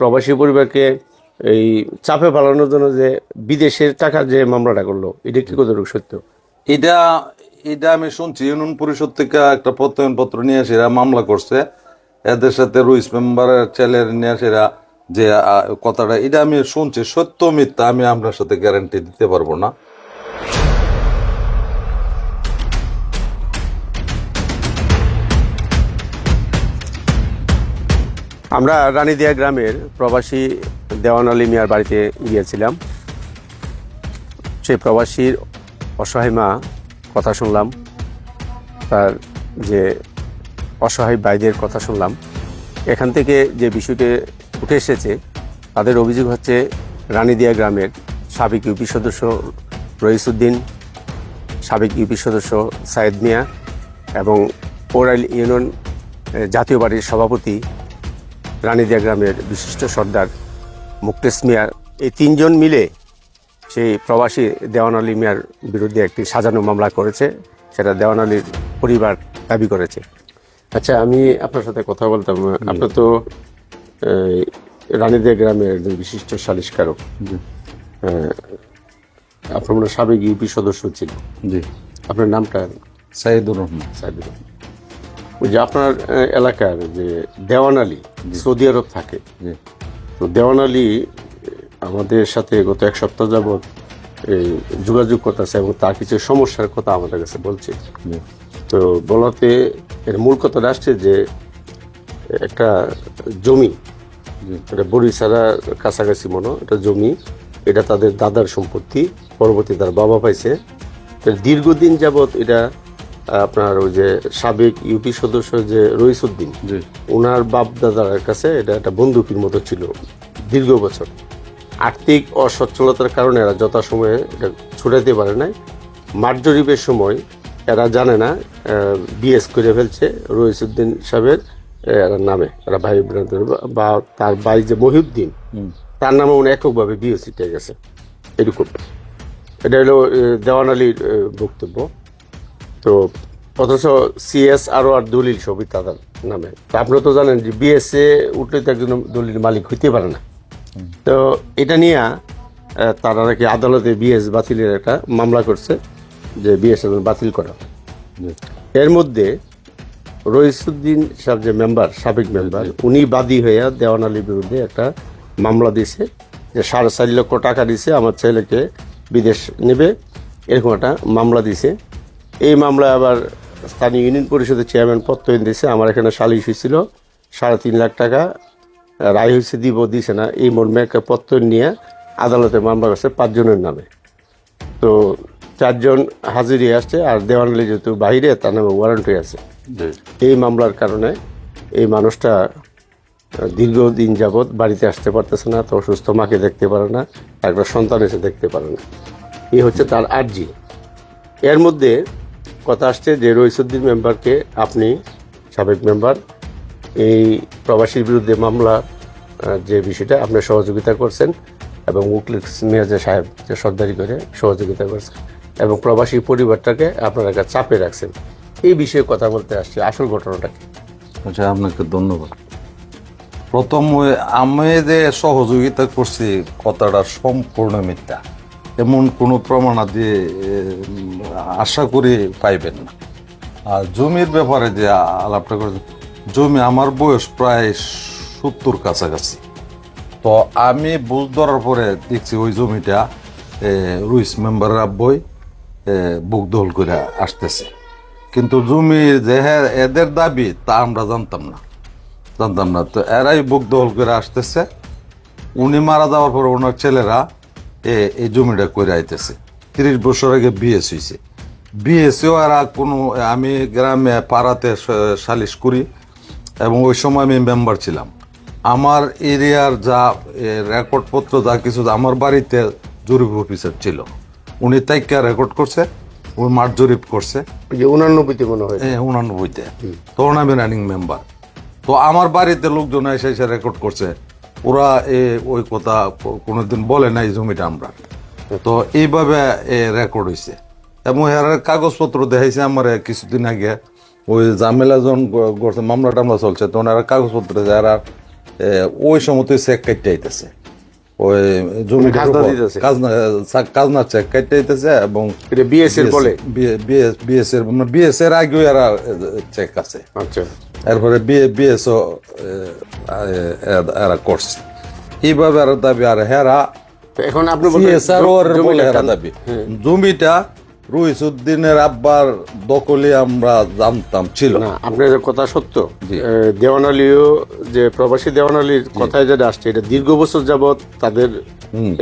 প্রবাসী পরিবারকে এই চাপে পালানোর জন্য যে বিদেশের টাকা যে মামলাটা করল, এটা কি কতটুকু সত্য? এটা এটা আমি শুনছি, ইউনিয়ন পরিষদ থেকে একটা প্রত্যয়ন পত্র নিয়ে এসে এরা মামলা করছে। এদের সাথে রুইস মেম্বারের ছেলের নিয়ে এসে এরা যে কথাটা, এটা আমি শুনছি, সত্য মিথ্যা আমি আপনার সাথে গ্যারান্টি দিতে পারব না। আমরা রানীদিয়া গ্রামের প্রবাসী দেওয়ান আলী মিয়ার বাড়িতে গিয়েছিলাম। সেই প্রবাসীর অসহায় মা কথা শুনলাম, তার যে অসহায় ভাইদের কথা শুনলাম। এখান থেকে যে বিষয়টি উঠে এসেছে, তাদের অভিযোগ হচ্ছে রানীদিয়া গ্রামের সাবেক ইউপি সদস্য রইসুদ্দিন, সাবেক ইউপি সদস্য সায়েদ মিয়া এবং ওরাইল ইউনিয়ন জাতীয় বাড়ির সভাপতি রানীদিয়া গ্রামের বিশিষ্ট সর্দার মুক্তেশ মিয়া এই তিনজন মিলে সেই প্রবাসী দেওয়ান আলী মিয়ার বিরুদ্ধে একটি সাজানো মামলা করেছে। সেটা দেওয়ান আলীর পরিবার দাবি করেছে। আচ্ছা আমি আপনার সাথে কথা বলতাম। আপনার তো রানীদিয়া গ্রামের একজন বিশিষ্ট সালিশকারক। আপনার সাবেক ইউপি সদস্য ছিল। জি। আপনার নামটা? সাইদুর রহমান। সাইদুর রহমান। ওই যে আপনার এলাকার যে দেওয়ান আলী সৌদি আরব থাকে। তো দেওয়ান আলী আমাদের সাথে গত এক সপ্তাহ যাবৎ এই যোগাযোগ করতেছে এবং তার কিছু সমস্যার কথা আমাদের কাছে বলছে। তো বলাতে এর মূল কথাটা আসছে যে একটা জমি এটা বড়িছাড়া কাছাকাছি মনে এটা জমি এটা তাদের দাদার সম্পত্তি পরবর্তী তার বাবা পাইছে। দীর্ঘদিন যাবৎ এটা আপনার ওই যে সাবেক ইউপি সদস্য যে রইসুদ্দিন ওনার বাপ দাদার কাছে এটা একটা বন্দুকের মতো ছিল দীর্ঘ বছর। আর্থিক অসচ্ছলতার কারণে এরা যথাসময়ে এটা ছুটাইতে পারে নাই। মাঠ জরিপের সময় এরা জানে না বিএস করে ফেলছে রইসুদ্দিন সাহেবের এরা নামে এরা ভাই বোনদের বা তার ভাই যে মহিউদ্দিন তার নামে উনি এককভাবে বিএসসি টেক গেছে। এরকম। এটা হলো দেওয়ান আলীর বক্তব্য। তো অথচ সিএস আরও আর দলিল সবই তাদের নামে। আপনারা তো জানেন যে বিএসএ উঠলে তো একজন দলিল মালিক হইতে পারে না। তো এটা নিয়ে তারা নাকি আদালতে বিএস বাতিলের একটা মামলা করছে যে বিএস বাতিল করা। এর মধ্যে রইসুদ্দিন সাহেব যে মেম্বার সাবেক মেম্বার উনি বাদী হইয়া দেওয়ান আলীর বিরুদ্ধে একটা মামলা দিছে যে সাড়ে চার লক্ষ টাকা দিছে আমার ছেলেকে বিদেশ নেবে, এরকম একটা মামলা দিছে। এই মামলায় আবার স্থানীয় ইউনিয়ন পরিষদের চেয়ারম্যান প্রত্যয়ন দিছে আমার এখানে সালিশ হয়েছিল সাড়ে তিন লাখ টাকা রায় হয়েছে দিব দিছে না। এই মর্মে একটা প্রত্যয়ন নিয়ে আদালতে মামলা করছে পাঁচজনের নামে। তো চারজন হাজিরি আসছে আর দেওয়ানলি যেহেতু বাইরে তার নামে ওয়ারেন্ট হয়ে আছে। এই মামলার কারণে এই মানুষটা দীর্ঘদিন যাবৎ বাড়িতে আসতে পারতেছে না তো অসুস্থ মাকে দেখতে পারে না একটা সন্তান এসে দেখতে পারে না। এই হচ্ছে তার আর্জি। এর মধ্যে কথা আসছে যে রইসুদ্দিন মেম্বারকে আপনি সাবেক মেম্বার, এই প্রবাসীর বিরুদ্ধে মামলা যে বিষয়টা আপনার সহযোগিতা করছেন এবং মুকলিক মিয়াজা সাহেব যে সর্দারি করে সহযোগিতা করছেন এবং প্রবাসী পরিবারটাকে আপনারা একটা চাপে রাখছেন। এই বিষয়ে কথা বলতে আসছে। আসল ঘটনাটা কি? আচ্ছা আপনাকে ধন্যবাদ। প্রথম, আমি যে সহযোগিতা করছি, কথাটা সম্পূর্ণ মিথ্যা। এমন কোনো প্রমাণাদি আশা করি পাইবেন না। আর জমির ব্যাপারে যে আলাপটা করেছে জমি আমার বয়স প্রায় সত্তর কাছাকাছি। তো আমি বুঝ ধরার পরে দেখছি ওই জমিটা রুইস মেম্বাররা বই বুক দল করে আসতেছে। কিন্তু জমির যে এদের দাবি তা আমরা জানতাম না। জানতাম না। তো এরাই বুক দখল করে আসতেছে। উনি মারা যাওয়ার পর ওনার ছেলেরা এ এই জমিটা করে আইতেছে। তিরিশ বছর আগে বিএস হয়েছে বিএসও এরা কোনো আমি গ্রামে পাড়াতে সালিশ করি এবং ওই সময় আমি মেম্বার ছিলাম। আমার এরিয়ার যা রেকর্ডপত্র যা কিছু আমার বাড়িতে জরিপ অফিসার ছিল। উনি তাইকা রেকর্ড করছে ওই মাঠ জরিপ করছে। যে উনানব্বইতে মনে হয়। হ্যাঁ উনানব্বইতে। তখন আমি রানিং মেম্বার তো আমার বাড়িতে লোকজন এসে এসে রেকর্ড করছে। ওরা ওই কথা কোনোদিন বলে নাই জমিটা আমরা। তো এইভাবে রেকর্ড হয়েছে এবং এর কাগজপত্র দেখাইছে আমার কিছুদিন আগে, ওই জামেলাজন যখন মামলা টামলা চলছে, তখন এরা কাগজপত্র যারা ওই সময় চেক কাটতে আইতেছে। ওই জমি কাজনা কাজনা চেক কেটে দিতেছে এবং বিএসএর বিএস বলে? বিএসএর বিএসএর বিএস এর আগেও এরা চেক আছে। আচ্ছা। এরপরে বিএস এরা করছে। এইভাবে আর দাবি আর হেরা এখন আপনি ওর জমিটা রুইসুদ্দিনের আব্বার দখলে আমরা জানতাম ছিল। না আপনার কথা সত্য জি। এ, দেওয়ানালিও যে প্রবাসী দেওয়ানালির কথায় যেটা আসছে এটা দীর্ঘ বছর যাবৎ তাদের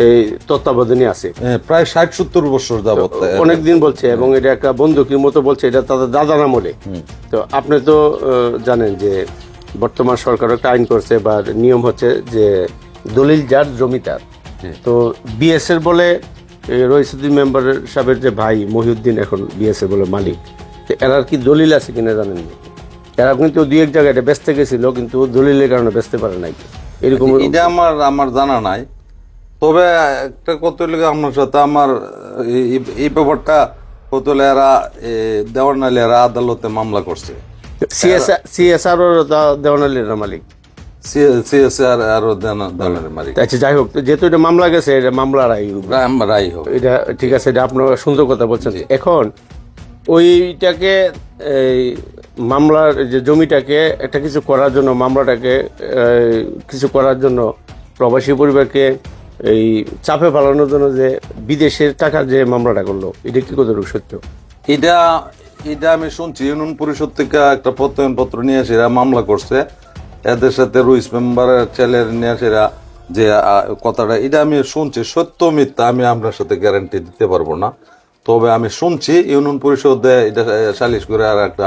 এই তত্ত্বাবধানে আছে। প্রায় ষাট সত্তর বছর যাবত অনেকদিন বলছে এবং এটা একটা বন্দুকের মতো বলছে এটা তাদের দাদা দাদার আমলে। তো আপনি তো জানেন যে বর্তমান সরকার একটা আইন করছে বা নিয়ম হচ্ছে যে দলিল যার জমি তার তো বিএসএর বলে রহিসুদ্দিন মেম্বারের সাহেবের যে ভাই মহিউদ্দিন এখন বিএসএর বলে মালিক। তো এরার কি দলিল আছে কিনা জানেন না। এরা কিন্তু দুই এক জায়গায় বেচতে গেছিল কিন্তু দলিলের কারণে বেচতে পারে নাই। এরকম এটা আমার আমার জানা নাই। তবে একটা কত লেগে আমার সাথে আমার এই- ব্যাপারটা কত এরা দেওয়ানালি এরা আদালতে মামলা করছে। সিএসআর সিএসআর দেওয়ানালির মালিক। সিএসআর আরও দেনা- মালিক। আচ্ছা যাই হোক যেহেতু এটা মামলা গেছে এটা মামলা রায় রাম হোক এটা ঠিক আছে এটা আপনারা সুন্দর কথা বলছেন। এখন ওইটাকে এই মামলার যে জমিটাকে একটা কিছু করার জন্য মামলাটাকে কিছু করার জন্য প্রবাসী পরিবারকে এই চাপে ফেলানোর জন্য যে বিদেশের টাকা যে মামলাটা করল এটা কি কত সত্য? এটা এটা আমি শুনছি ইউনিয়ন পরিষদ থেকে একটা প্রত্যয়ন পত্র নিয়ে এসে মামলা করছে। এদের সাথে রুইস মেম্বারের ছেলের নিয়ে এসে এরা যে কথাটা এটা আমি শুনছি সত্য মিথ্যা আমি আপনার সাথে গ্যারান্টি দিতে পারব না। তবে আমি শুনছি ইউনিয়ন পরিষদে এটা সালিশ করে আর একটা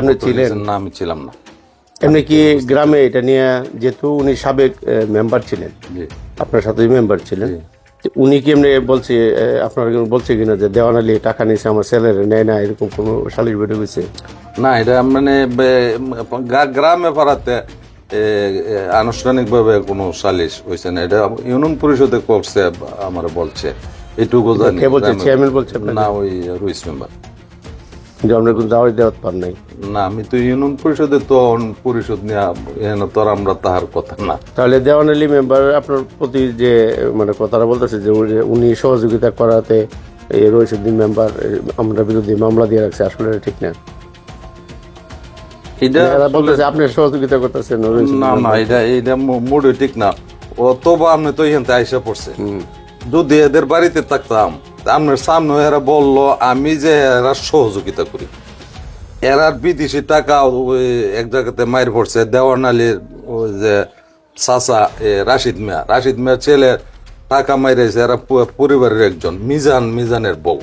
আপনি ছিলেন? না আমি ছিলাম না। এমনি কি গ্রামে এটা নিয়ে যেহেতু উনি সাবেক মেম্বার ছিলেন আপনার সাথে মেম্বার ছিলেন। উনি কি এমনি বলছে আপনার বলছে কিনা যে দেওয়ান আলী টাকা নিয়েছে আমার স্যালারি নেয় না এরকম কোনো সালিশ বেড়ে গেছে? না এটা মানে গ্রামে পাড়াতে আনুষ্ঠানিকভাবে কোনো সালিশ হয়েছে না। এটা ইউনিয়ন পরিষদে করছে আমার বলছে। এটুকু জানি। কে বলছে চেয়ারম্যান বলছে না ওই রুইস মেম্বার। দাওয়াত দেওয়াত পান নাই। না আমি তো ইউনিয়ন পরিষদে তো পরিষদ নিয়ে তো আর আমরা তাহার কথা না। তাহলে মেম্বার আপনার প্রতি যে মানে কথাটা বলতেছে যে উনি- সহযোগিতা করাতে মেম্বার আমরা বিরুদ্ধে মামলা দিয়ে রাখছে আসলে ঠিক না। এটা বলতেছে আপনি সহযোগিতা করতেছেন না না এটা এটা মোড়ে ঠিক না। আপনি তো এখান থেকে আইসা পড়ছে যদি এদের বাড়িতে থাকতাম আপনার সামনে এরা বলল, আমি যে এরা সহযোগিতা করি। এরার বিদেশি টাকা ওই এক জায়গাতে মায়ের পড়ছে, দেওয়ানালির ওই যে চাচা রাশিদ মিয়া। রাশিদ মিয়া ছেলে টাকা মাইরেছে এরা পরিবারের একজন, মিজান, মিজানের বউ।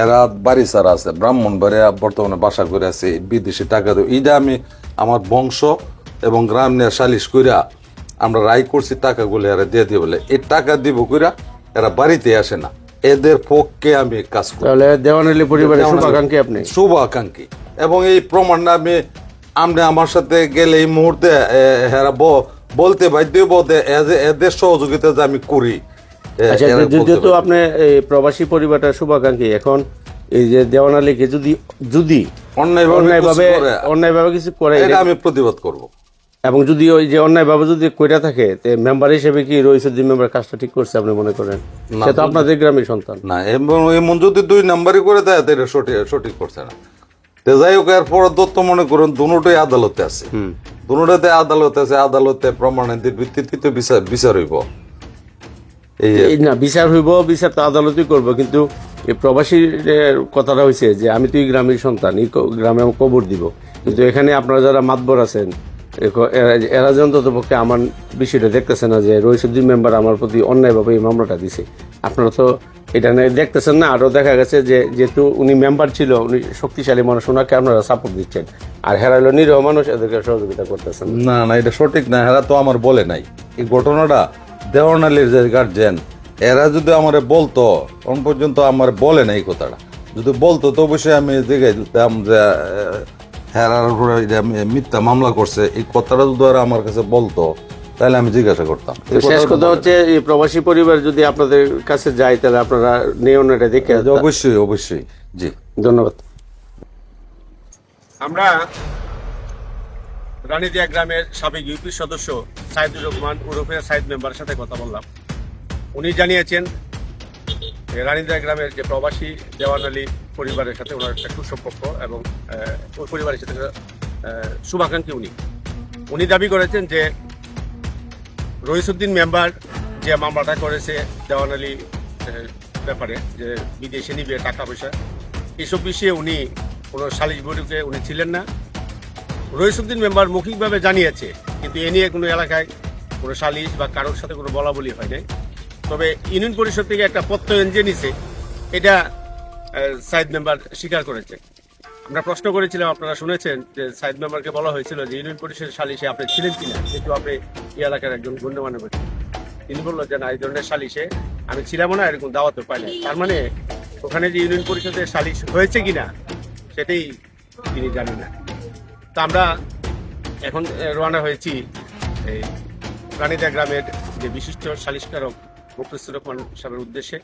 এরা বাড়ি ছাড়া আছে ব্রাহ্মণ বাড়িয়া বর্তমানে বাসা করে আছে, বিদেশি টাকা দেবো এইটা আমি আমার বংশ এবং গ্রাম নিয়ে সালিশ কইরা আমরা রায় করছি টাকাগুলো এরা দিয়ে দিয়ে বলে, এই টাকা দিব কইরা এরা বাড়িতে আসে না। এদের পক্ষে আমি কাজ করি। তাহলে দেওয়ানালি পরিবারের শুভাকাঙ্ক্ষী আপনি? শুভাকাঙ্ক্ষী। এবং এই প্রমাণটা আমি আপনি আমার সাথে গেলে এই মুহূর্তে হেরা বলতে বাধ্য এদের- এদের সহযোগিতা যে আমি করি। আচ্ছা যেহেতু আপনি এই প্রবাসী পরিবারটার শুভাকাঙ্ক্ষী এখন এই যে দেওয়ানালিকে যদি যদি অন্যায়ভাবে অন্যায়ভাবে কিছু করে এটা আমি প্রতিবাদ করব। এবং যদি ওই যে অন্যায়ভাবে যদি কইরা থাকে মেম্বার হিসেবে কি রহিসুদ্দিন মেম্বার কাজটা ঠিক করছে আপনি মনে করেন? সে তো আপনাদের গ্রামের সন্তান। না এবং এমন যদি দুই নাম্বারই করে দেয় তাহলে সঠিক সঠিক করছে না। তো যাই হোক এরপর দত্ত মনে করুন দুটোই আদালতে আছে। দুটোতে আদালতে আছে আদালতে প্রমাণের ভিত্তিতে তো বিচার বিচার হইব। এই এই না বিচার হইব বিচার তো আদালতই করব কিন্তু এই প্রবাসীর কথাটা হয়েছে যে আমি তুই গ্রামের সন্তান এই গ্রামে কবর দিব। কিন্তু এখানে আপনারা যারা মাতবর আছেন এরা- যে পক্ষে আমার বিষয়টা দেখতেছে না যে রহিসুদ্দিন মেম্বার আমার প্রতি অন্যায়ভাবে এই মামলাটা দিছে। আপনারা তো এটা দেখতেছেন না, আরও দেখা গেছে যে যেহেতু উনি মেম্বার ছিল, উনি শক্তিশালী মানুষ, ওনাকে আপনারা সাপোর্ট দিচ্ছেন। আর হেরাইলো নিরীহ মানুষ, এদেরকে সহযোগিতা করতেছেন না। না এটা সঠিক না এরা তো আমার বলে নাই। এই ঘটনাটা দেওয়ানালির যে গার্জেন এরা যদি আমার বলতো কোন পর্যন্ত আমার বলে নাই কথাটা। যদি বলতো, তো অবশ্যই আমি দেখে দিতাম যে হেরার উপরে মিথ্যা মামলা করছে এই কথাটা যদি আমার কাছে বলতো তাহলে আমি জিজ্ঞাসা করতাম। শেষ কথা হচ্ছে এই প্রবাসী পরিবার যদি আপনাদের কাছে যায় তাহলে আপনারা নিয়ন এটা দেখে অবশ্যই অবশ্যই জি। ধন্যবাদ। আমরা রানীদিয়া গ্রামের সাবেক ইউপি সদস্য সাইদুর রহমান ওরফে সাইদ মেম্বারের সাথে কথা বললাম। উনি জানিয়েছেন রানীদিয়া গ্রামের যে প্রবাসী দেওয়ান আলী পরিবারের সাথে ওনার একটা সুসম্পর্ক এবং ওই পরিবারের সাথে শুভাকাঙ্ক্ষী উনি। উনি দাবি করেছেন যে রইসুদ্দিন মেম্বার যে মামলাটা করেছে দেওয়ান আলী ব্যাপারে, যে বিদেশে নিবে টাকা পয়সা, এসব বিষয়ে উনি কোনো সালিশ বৈঠকে উনি ছিলেন না। রইসুদ্দিন মেম্বার মৌখিকভাবে জানিয়েছে, কিন্তু এ নিয়ে কোনো এলাকায় কোনো সালিশ বা কারোর সাথে কোনো বলা বলি হয় নাই। তবে ইউনিয়ন পরিষদ থেকে একটা প্রত্যয়ন যে নিছে, এটা সাইদ মেম্বার স্বীকার করেছে। আমরা প্রশ্ন করেছিলাম, আপনারা শুনেছেন যে সাইদ মেম্বারকে বলা হয়েছিল যে ইউনিয়ন পরিষদের সালিশে আপনি ছিলেন কিনা, যেহেতু আপনি এই এলাকার একজন গণ্যমান্য ব্যক্তি। তিনি বলল যে না, এই ধরনের সালিশে আমি ছিলাম না, এরকম দাওয়াতও পাই না তার মানে ওখানে যে ইউনিয়ন পরিষদের সালিশ হয়েছে কিনা, সেটাই তিনি জানেন না। তা আমরা এখন রওনা হয়েছি এই প্রাণীদা গ্রামের যে বিশিষ্ট সালিশকারক মুখলিসুর রহমান সাহেবের উদ্দেশ্যে